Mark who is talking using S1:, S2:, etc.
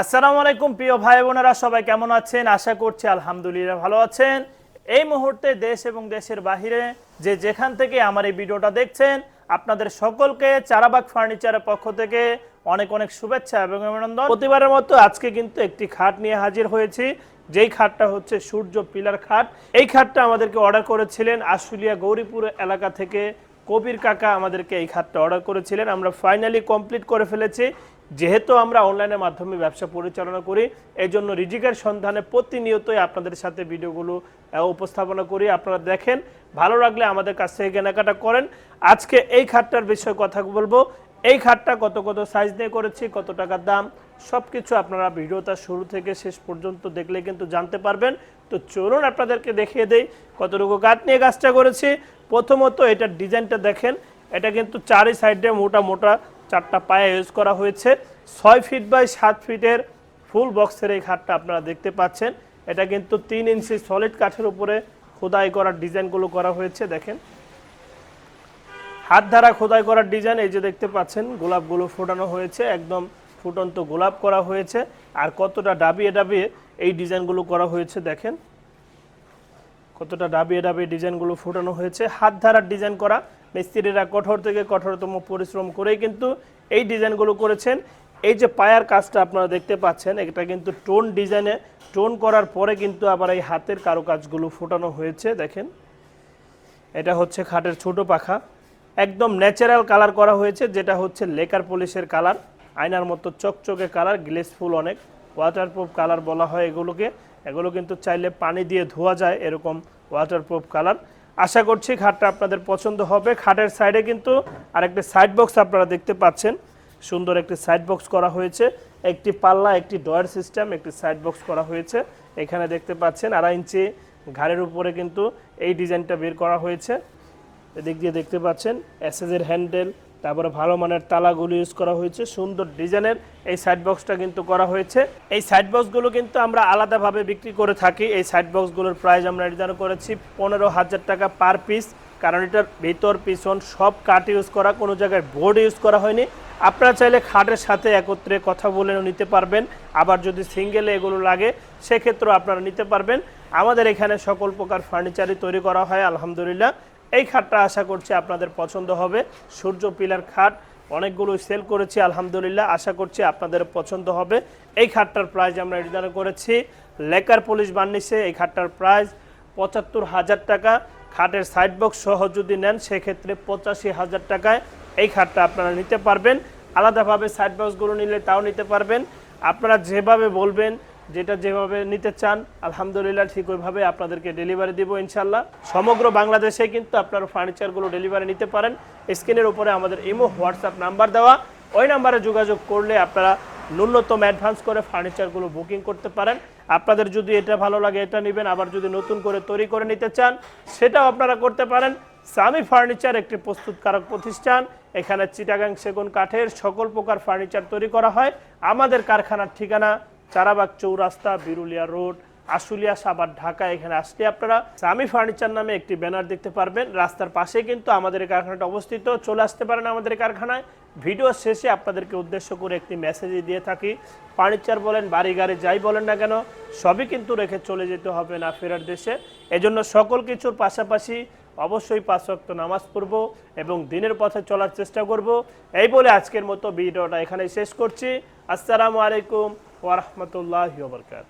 S1: আসসালামু আলাইকুম, প্রিয় ভাই বোনেরা, সবাই কেমন আছেন? আশা করছি আলহামদুলিল্লাহ ভালো আছেন। এই মুহূর্তে দেশ এবং দেশের বাহিরে যে যেখান থেকে আমার এই ভিডিওটা দেখছেন, আপনাদের সকলকে চারাবাগ ফার্নিচারের পক্ষ থেকে অনেক অনেক শুভেচ্ছা এবং অভিনন্দন। প্রতিবারের মতো আজকে কিন্তু একটি খাট নিয়ে হাজির হয়েছি, যেই খাটটা হচ্ছে সূর্য পিলার খাট। এই খাটটা আমাদেরকে অর্ডার করেছিলেন আশুলিয়া গৌরীপুর এলাকা থেকে কবির কাকা আমাদেরকে এই খাতটা অর্ডার করেছিলেন। আমরা ফাইনালি কমপ্লিট করে ফেলেছি। যেহেতু আমরা অনলাইনের মাধ্যমে ব্যবসা পরিচালনা করি এই জন্য রিজিকের সন্ধানে প্রতিনিয়তই আপনাদের সাথে ভিডিওগুলো উপস্থাপনা করি। আপনারা দেখেন, ভালো লাগলে আমাদের কাছ থেকে কেনাকাটা করেন। আজকে এই খাটটার বিষয়ে কথা বলব। এই খাটটা কত কত সাইজ নিয়ে করেছি, কত টাকার দাম সব কিছু আপনারা ভিডিওটা শুরু থেকে শেষ পর্যন্ত দেখলে কিন্তু জানতে পারবেন। তো চলুন আপনাদেরকে দেখিয়ে দেই কতটুকু কাঠ নিয়ে কাজটা করেছি। প্রথমত এটার ডিজাইনটা দেখেন। এটা কিন্তু চারি সাইডে মোটা মোটা চারটা পায়া ইউজ করা হয়েছে। ছয় ফিট বাই সাত ফিটের ফুল বক্সের এই খাটটা আপনারা দেখতে পাচ্ছেন। এটা কিন্তু তিন ইঞ্চি সলিড কাঠের উপরে খোদাই করার ডিজাইনগুলো করা হয়েছে, দেখেন। হাত দ্বারা খোদাই করার ডিজাইন, এই যে দেখতে পাচ্ছেন, গোলাপগুলো ফোটানো হয়েছে, একদম ফুটন্ত গোলাপ করা হয়েছে। আর কতটা ডাবিয়ে ডাবিয়ে এই ডিজাইনগুলো করা হয়েছে, দেখেন। কতটা ডাবিয়ে ডাবিয়ে ডিজাইনগুলো ফোটানো হয়েছে। হাত ধারার ডিজাইন করা মিস্ত্রিরা কঠোর থেকে কঠোরতম পরিশ্রম করেই কিন্তু এই ডিজাইনগুলো করেছেন। এই যে পায়ার কাজটা আপনারা দেখতে পাচ্ছেন, এটা কিন্তু টোন ডিজাইনে, টোন করার পরে কিন্তু আবার এই হাতের কারুকাজগুলো ফোটানো হয়েছে, দেখেন। এটা হচ্ছে খাটের ছোট পাখা। একদম ন্যাচারাল কালার করা হয়েছে, যেটা হচ্ছে লেকার পলিশের কালার। আয়নার মতো চকচকে কালার, গ্লেসফুল অনেক। ওয়াটারপ্রুফ কালার বলা হয় এগুলোকে। এগুলো কিন্তু চাইলে পানি দিয়ে ধোয়া যায়, এরকম ওয়াটারপ্রুফ কালার। আশা করছি খাটটা আপনাদের পছন্দ হবে। খাটের সাইডে কিন্তু আর একটি সাইড বক্স আপনারা দেখতে পাচ্ছেন। সুন্দর একটি সাইড বক্স করা হয়েছে। একটি পাল্লা, একটি ডয়ার সিস্টেম, একটি সাইড বক্স করা হয়েছে। এখানে দেখতে পাচ্ছেন আড়াই ইঞ্চি ঘাড়ের উপরে কিন্তু এই ডিজাইনটা বের করা হয়েছে। এদিক দিয়ে দেখতে পাচ্ছেন এসএজের হ্যান্ডেল তারপরে ভালো মানের তালাগুলো ইউজ করা হয়েছে, সুন্দর ডিজাইনের। এই সাইড বক্সটা কিন্তু করা হয়েছে। এই সাইড বক্সগুলো কিন্তু আমরা আলাদাভাবে বিক্রি করে থাকি। এই সাইড বক্সগুলোর প্রাইস আমরা নির্ধারণ করেছি পনেরো হাজার টাকা পার পিস কারণ এটার ভিতর, পিছন সব কাঠ ইউজ করা, কোনো জায়গায় বোর্ড ইউজ করা হয়নি। আপনারা চাইলে খাটের সাথে একত্রে কথা বলে নিতে পারবেন। আবার যদি সিঙ্গেলে এগুলো লাগে, সেক্ষেত্রেও আপনারা নিতে পারবেন। আমাদের এখানে সকল প্রকার ফার্নিচারই তৈরি করা হয়, আলহামদুলিল্লাহ। এই খাটটা আশা করছি আপনাদের পছন্দ হবে। সূর্য পিলার খাট অনেকগুলো সেল করেছি, আলহামদুলিল্লাহ। আশা করছি আপনাদের পছন্দ হবে। এই খাটটার প্রাইস আমরা নির্ধারণ করেছি লেকার পুলিশ বার্নিশে। এই খাটটার প্রাইস পঁচাত্তর হাজার টাকা। খাটের সাইড বক্স সহ যদি নেন, সেক্ষেত্রে পঁচাশি হাজার টাকায় এই খাটটা আপনারা নিতে পারবেন। আলাদাভাবে সাইড বক্সগুলো নিলে তাও নিতে পারবেন। আপনারা যেভাবে বলবেন যেটা যেভাবে নিতে চান, আলহামদুলিল্লাহ ঠিক ওইভাবে আপনাদেরকে ডেলিভারি দিব ইনশাল্লাহ সমগ্র বাংলাদেশে কিন্তু আপনারা ফার্নিচারগুলো ডেলিভারি নিতে পারেন। স্ক্রিনের উপরে আমাদের ইমো হোয়াটসঅ্যাপ নাম্বার দেওয়া। ওই নাম্বারে যোগাযোগ করলে আপনারা ন্যূনতম অ্যাডভান্স করে ফার্নিচারগুলো বুকিং করতে পারেন। আপনাদের যদি এটা ভালো লাগে, এটা নেবেন। আবার যদি নতুন করে তৈরি করে নিতে চান, সেটাও আপনারা করতে পারেন। সামি ফার্নিচার একটি প্রস্তুতকারক প্রতিষ্ঠান। এখানে চিটাগাং সেগুন কাঠের সকল প্রকার ফার্নিচার তৈরি করা হয়। আমাদের কারখানার ঠিকানা চারাবাগ চৌরাস্তা বিরুলিয়া রোড আশুলিয়া সাবার ঢাকা, এখানে আসলে আপনারা সামি ফার্নিচার নামে একটি ব্যানার দেখতে পারবেন। রাস্তার পাশে কিন্তু আমাদের কারখানাটা অবস্থিত। চলে আসতে পারেন আমাদের কারখানায়। ভিডিও শেষে আপনাদেরকে উদ্দেশ্য করে একটি মেসেজ দিয়ে থাকি। ফার্নিচার বলেন, বাড়ি, গাড়ি, যাই বলেন না কেন, সবই কিন্তু রেখে চলে যেতে হবে না ফেরার দেশে। এজন্য সকল কিছুর পাশাপাশি অবশ্যই পাঁচ নামাজ পড়ব এবং দিনের পথে চলার চেষ্টা করব। এই বলে আজকের মতো ভিডিওটা এখানে শেষ করছি। আসসালামু আলাইকুম ওরহমতুল্লাহ বরকাত